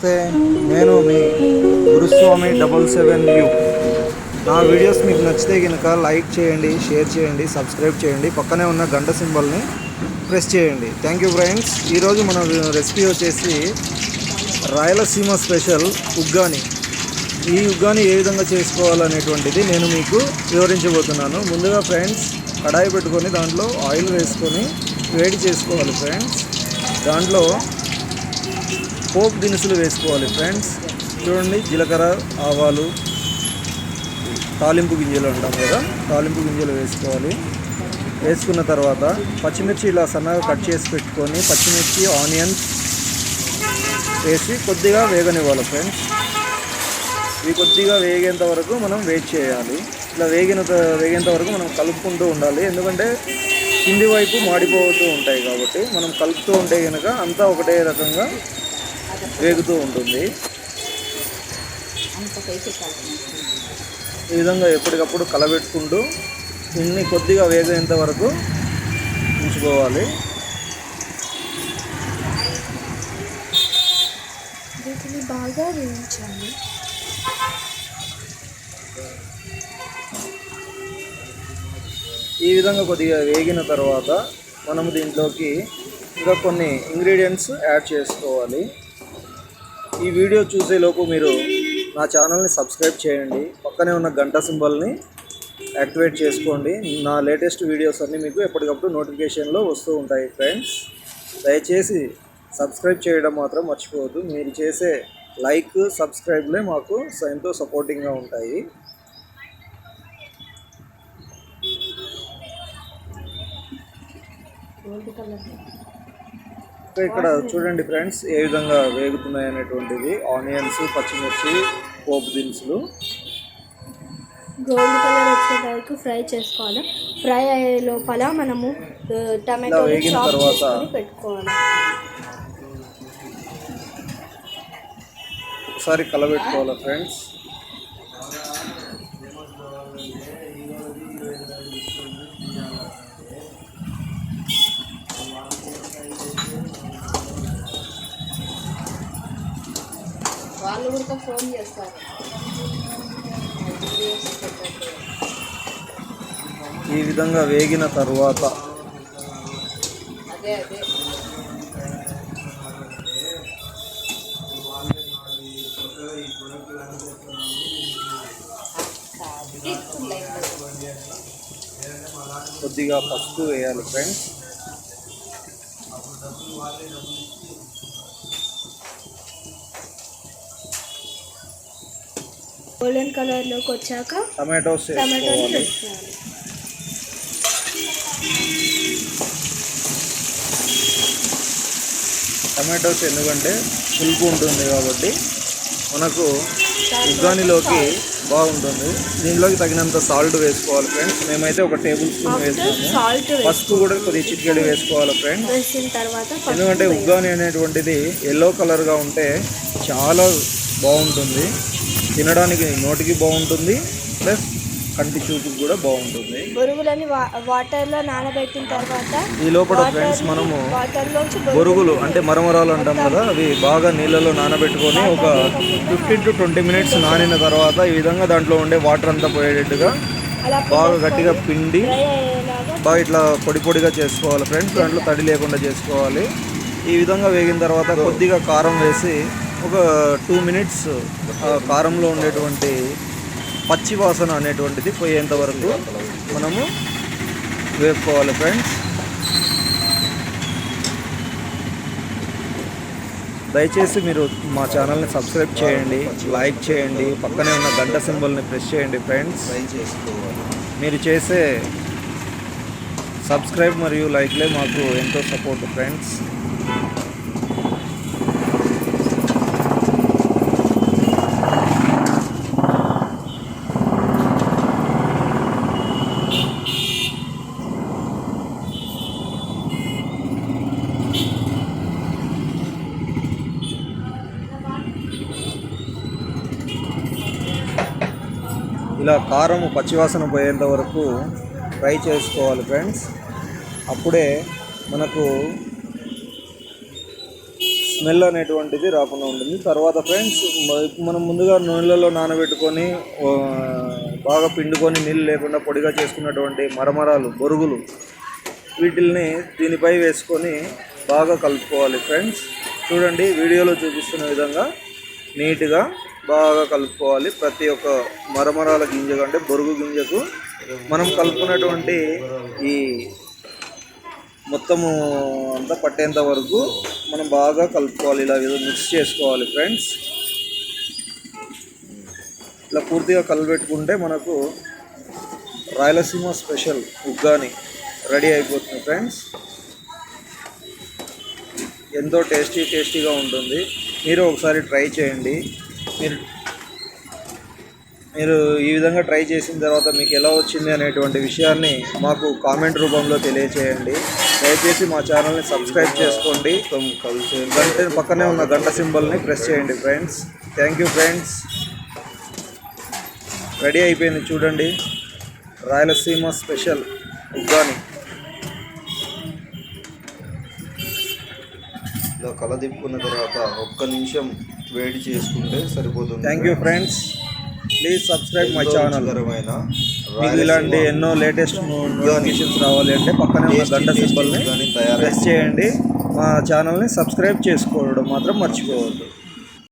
నమస్తే నేను మీ గురుస్వామి డబల్ సెవెన్ యూ. నా వీడియోస్ మీకు నచ్చితే కనుక లైక్ చేయండి షేర్ చేయండి సబ్స్క్రైబ్ చేయండి. పక్కనే ఉన్న గంట సింబల్ని ప్రెస్ చేయండి. Thank you friends. ఈరోజు మన రెసిపీ వచ్చేసి రాయలసీమ స్పెషల్ ఉగ్గాని. ఈ ఉగ్గాని ఏ విధంగా చేసుకోవాలనేటువంటిది నేను మీకు వివరించబోతున్నాను. ముందుగా ఫ్రెండ్స్ కడాయి పెట్టుకొని దాంట్లో ఆయిల్ వేసుకొని వేడి చేసుకోవాలి ఫ్రెండ్స్. దాంట్లో పోపు దినుసులు వేసుకోవాలి ఫ్రెండ్స్. చూడండి జీలకర్ర ఆవాలు తాలింపు గింజలు అంటాం కదా. తాలింపు గింజలు వేసుకోవాలి. వేసుకున్న తర్వాత పచ్చిమిర్చి ఇలా సన్నగా కట్ చేసి పెట్టుకొని పచ్చిమిర్చి ఆనియన్స్ వేసి కొద్దిగా వేగనివ్వాలి ఫ్రెండ్స్. ఇవి కొద్దిగా వేగేంత వరకు మనం వెయిట్ చేయాలి. ఇలా వేగిన వేగేంత వరకు మనం కలుపుకుంటూ ఉండాలి. ఎందుకంటే కింది వైపు మాడిపోతూ ఉంటాయి కాబట్టి మనం కలుపుతూ ఉంటే కనుక అంతా ఒకటే రకంగా వేగుతూ ఉంటుంది. ఈ విధంగా ఎప్పటికప్పుడు కలబెట్టుకుంటూ దీన్ని కొద్దిగా వేగేంత వరకు ఉంచుకోవాలి. వీటిని బాగా వేయించాలి. ఈ విధంగా కొద్దిగా వేగిన తర్వాత మనము దీంట్లోకి ఇంకా కొన్ని ఇంగ్రీడియంట్స్ యాడ్ చేసుకోవాలి. ఈ వీడియో చూసేలోపు మీరు నా ఛానల్ని సబ్స్క్రైబ్ చేయండి. పక్కనే ఉన్న గంట సింబల్ని యాక్టివేట్ చేసుకోండి. నా లేటెస్ట్ వీడియోస్ అన్నీ మీకు ఎప్పటికప్పుడు నోటిఫికేషన్లో వస్తూ ఉంటాయి ఫ్రెండ్స్. దయచేసి సబ్స్క్రైబ్ చేయడం మాత్రం మర్చిపోవద్దు. మీరు చేసే లైక్ సబ్స్క్రైబ్లే మాకు ఎంతో సపోర్టింగ్గా ఉంటాయి. గోల్డ్ కలర్ సో ఇక్కడ చూడండి ఫ్రెండ్స్ ఏ విధంగా వేగుతున్నాయి అనేటువంటిది ఆనియన్స్ పచ్చిమిర్చి పోపు దినుసులు. గోల్డ్ కలర్ వచ్చే వరకు ఫ్రై చేసుకోవాలి. ఫ్రై అయ్యే లోపల మనము టమాటో వేగిన చాప్ తర్వాత- చేసుకొని పెట్టుకోవాలి. ఒకసారి కలబెట్టుకోవాలి ఫ్రెండ్స్? వాళ్ళు కూడా ఫోన్ చేస్తారు? ఈ విధంగా వేగిన తర్వాత అదే అదే. కొద్దిగా పసుపు వేయాలి ఫ్రెండ్స్ గోల్డెన్ కలర్లోకి వచ్చాక టమాటోస్ వేసుకోవాలి. పెట్టుకోవాలి టమాటోస్ ఎందుకంటే పులుపు ఉంటుంది కాబట్టి మనకు ఉగ్గానిలోకి బాగుంటుంది. దీనిలోకి తగినంత సాల్ట్ వేసుకోవాలి ఫ్రెండ్స్. మేమైతే ఒక టేబుల్ స్పూన్ సాల్ట్ పసుపు కూడా కొద్దిగా చిటికెడు వేసుకోవాలి ఫ్రెండ్స్. వేసిన తర్వాత పసుపు ఎందుకంటే. ఉగ్గాని అనేటువంటిది ఎల్లో కలర్గా ఉంటే చాలా బాగుంటుంది. తినడానికి నోటికి బాగుంటుంది ప్లస్ కంటి చూపుకి కూడా బాగుంటుంది. బొరుగులని వాటర్లో నానబెట్టిన తర్వాత ఈ లోపల ఫ్రెండ్స్ మనము బొరుగులు అంటే మరమరాలు అంటాం కదా అవి బాగా నీళ్ళలో నానబెట్టుకొని ఒక ఫిఫ్టీన్ టు ట్వంటీ మినిట్స్ నానిన తర్వాత ఈ విధంగా దాంట్లో ఉండే వాటర్ అంతా పోయేటట్టుగా బాగా గట్టిగా పిండి బాగా ఇట్లా పొడి పొడిగా చేసుకోవాలి ఫ్రెండ్స్ దాంట్లో తడి లేకుండా చేసుకోవాలి. ఈ విధంగా వేగిన తర్వాత కొద్దిగా కారం వేసి ఒక టూ మినిట్స్ కారంలో ఉండేటువంటి పచ్చి వాసన అనేటువంటిది పోయేంత వరకు మనము వేపుకోవాలి ఫ్రెండ్స్ దయచేసి మీరు మా ఛానల్ని సబ్స్క్రైబ్ చేయండి లైక్ చేయండి పక్కనే ఉన్న గంట సింబల్ని ప్రెస్ చేయండి ఫ్రెండ్స్ మీరు చేసే సబ్స్క్రైబ్ మరియు లైక్లే మాకు ఎంతో సపోర్ట్ ఫ్రెండ్స్ ఇలా కారం పచ్చివాసన పోయేంత వరకు ఫ్రై చేసుకోవాలి ఫ్రెండ్స్. అప్పుడే మనకు స్మెల్ అనేటువంటిది రాకుండా ఉంటుంది. తర్వాత ఫ్రెండ్స్ మనం ముందుగా నూనెలలో నానబెట్టుకొని బాగా పిండుకొని నీళ్ళు లేకుండా పొడిగా చేసుకున్నటువంటి మరమరాలు బొరుగులు వీటిల్ని దీనిపై వేసుకొని బాగా కలుపుకోవాలి ఫ్రెండ్స్. చూడండి వీడియోలో చూపిస్తున్న విధంగా నీట్గా బాగా కలుపుకోవాలి. ప్రతి ఒక్క మరమరాల గింజకు అంటే బొరుగు గింజకు మనం కలుపుకున్నటువంటి ఈ మొత్తము అంతా పట్టేంత వరకు మనం బాగా కలుపుకోవాలి. ఇలా ఏదో మిక్స్ చేసుకోవాలి ఫ్రెండ్స్ ఇలా పూర్తిగా కలిపెట్టుకుంటే మనకు రాయలసీమ స్పెషల్ ఉగ్గాని రెడీ అయిపోతుంది ఫ్రెండ్స్ ఎంతో టేస్టీ టేస్టీగా ఉంటుంది. మీరు ఒకసారి ట్రై చేయండి. మీరు మీరు ఈ విధంగా ట్రై చేసిన తర్వాత మీకు ఎలా వచ్చింది అనేటువంటి విషయాన్ని మాకు కామెంట్ రూపంలో తెలియచేయండి. దయచేసి మా ఛానల్ని సబ్స్క్రైబ్ చేసుకోండి. గంట పక్కనే ఉన్న గంట సింబల్ని ప్రెస్ చేయండి friends. Thank you friends. Ready అయిపోయింది చూడండి. రాయలసీమ స్పెషల్ ఉగ్గాని. ఇలా కలదిప్పుకున్న తర్వాత ఒక్క నిమిషం వేడి చేసుకుంటే సరిపోతుంది thank you friends please subscribe my channel మీకు ఇలాంటి ఎన్నో లేటెస్ట్ నోటిఫికేషన్స్ రావాలి అంటే పక్కనే ఉన్న గంట సింబల్ని ప్రెస్ చేయండి. మా ఛానల్ని సబ్స్క్రైబ్ చేసుకోవడం మాత్రం మర్చిపోవద్దు.